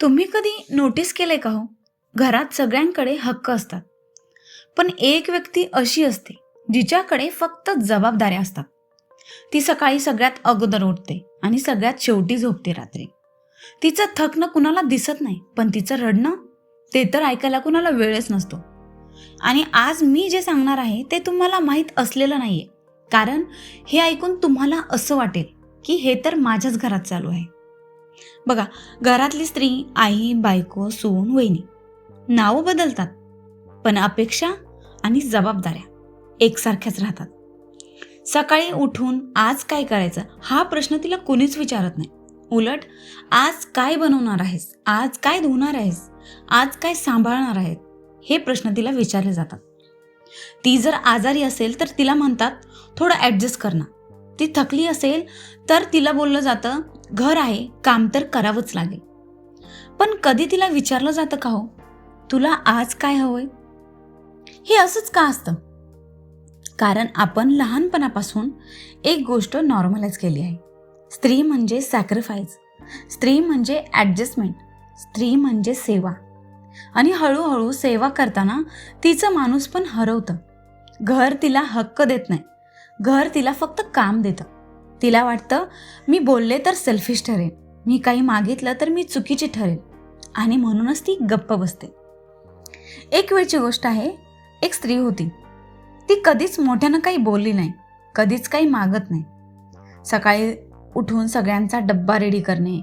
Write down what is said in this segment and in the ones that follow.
तुम्ही कधी नोटीस केलंय का हो? घरात सगळ्यांकडे हक्क असतात. पण एक व्यक्ती अशी असते जिच्याकडे फक्त जबाबदाऱ्या असतात. ती सकाळी सगळ्यात अगोदर उठते आणि सगळ्यात शेवटी झोपते रात्री. तिचं थकणं कुणाला दिसत नाही पण तिचं रडणं ते तर ऐकायला कुणाला वेळच नसतो. आणि आज मी जे सांगणार आहे ते तुम्हाला माहीत असलेलं नाहीये. कारण हे ऐकून तुम्हाला असं वाटेल की हे तर माझ्याच घरात चालू आहे. बघा घरातली स्त्री आई बायको सून वहिनी नावं बदलतात पण अपेक्षा आणि जबाबदाऱ्या एकसारख्याच राहतात. सकाळी उठून आज काय करायचं हा प्रश्न तिला कोणीच विचारत नाही. उलट आज काय बनवणार आहेस? आज काय धुणार आहेस? आज काय सांभाळणार आहेत? हे प्रश्न तिला विचारले जातात. ती जर आजारी असेल तर तिला म्हणतात थोडं ॲडजस्ट करणं ती थकली असेल तर तिला बोललं जातं घर आहे काम तर करावंच लागेल. पण कधी तिला विचारलं जातं का हो? तुला आज काय हवंय? हे असंच का असतं? कारण आपण लहानपणापासून एक गोष्ट नॉर्मलाइज केली आहे. स्त्री म्हणजे सॅक्रिफाईस स्त्री म्हणजे ॲडजस्टमेंट स्त्री म्हणजे सेवा. आणि हळूहळू सेवा करताना तिचं माणूस पण हरवतं. घर तिला हक्क देत नाही. घर तिला फक्त काम देतं. तिला वाटतं मी बोलले तर सेल्फिश ठरेन. मी काही मागितलं तर मी चुकीची ठरेन. आणि म्हणूनच ती गप्प बसते. एक वेळची गोष्ट आहे एक स्त्री होती. ती कधीच मोठ्यानं काही बोलली नाही कधीच काही मागत नाही. सकाळी उठून सगळ्यांचा डब्बा रेडी करणे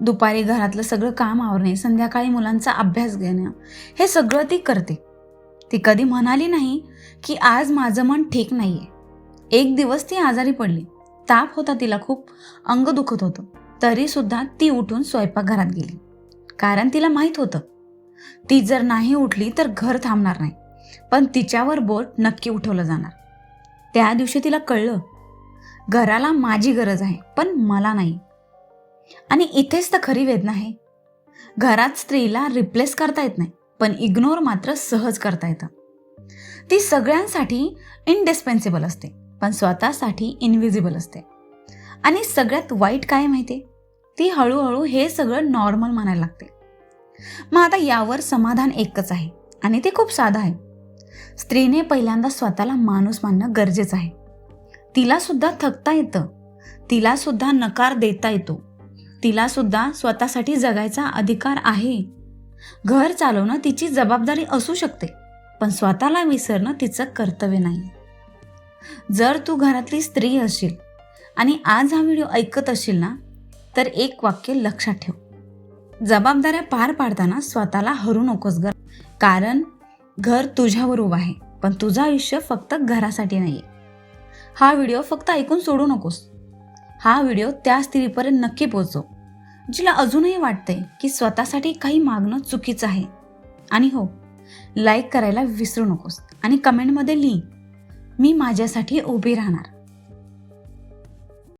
दुपारी घरातलं सगळं काम आवरणे संध्याकाळी मुलांचा अभ्यास घेणं हे सगळं ती करते. ती कधी म्हणाली नाही की आज माझं मन ठीक नाही आहे एक दिवस ती आजारी पडली. ताप होता तिला खूप अंग दुखत होतं. तरी सुद्धा ती उठून स्वयंपाकघरात गेली. कारण तिला माहीत होतं ती जर नाही उठली तर घर थांबणार नाही. पण तिच्यावर बोट नक्की उठवलं जाणार. त्या दिवशी तिला कळलं घराला माझी गरज आहे पण मला नाही. आणि इथेच तर खरी वेदना आहे. घरात स्त्रीला रिप्लेस करता येत नाही पण इग्नोर मात्र सहज करता येतं. ती सगळ्यांसाठी इनडिस्पेन्सिबल असते. पण स्वतःसाठी इनविजिबल असते. आणि सगळ्यात वाईट काय माहिती ती हळूहळू हे सगळं नॉर्मल मानायला लागते. मग आता यावर समाधान एकच आहे आणि ते खूप साधं आहे. स्त्रीने पहिल्यांदा स्वतःला माणूस मानणं गरजेचं आहे. तिला सुद्धा थकता येतं. तिला सुद्धा नकार देता येतो. तिला सुद्धा स्वतःसाठी जगायचा अधिकार आहे. घर चालवणं तिची जबाबदारी असू शकते पण स्वतःला विसरणं तिचं कर्तव्य नाही. जर तू घरातली स्त्री असशील आणि आज हा व्हिडिओ ऐकत असशील ना तर एक वाक्य लक्षात ठेव. जबाबदाऱ्या पार पाडताना स्वतःला हरू नकोस गर कारण घर तुझ्यावर उभं आहे पण तुझं आयुष्य फक्त घरासाठी नाही हा व्हिडिओ फक्त ऐकून सोडू नकोस. हा व्हिडिओ त्या स्त्रीपर्यंत नक्की पोचव जिला अजूनही वाटतंय की स्वतःसाठी काही मागणं चुकीचं आहे. आणि हो लाईक करायला विसरू नकोस. आणि कमेंटमध्ये लिही मी माझ्यासाठी उभी राहणार.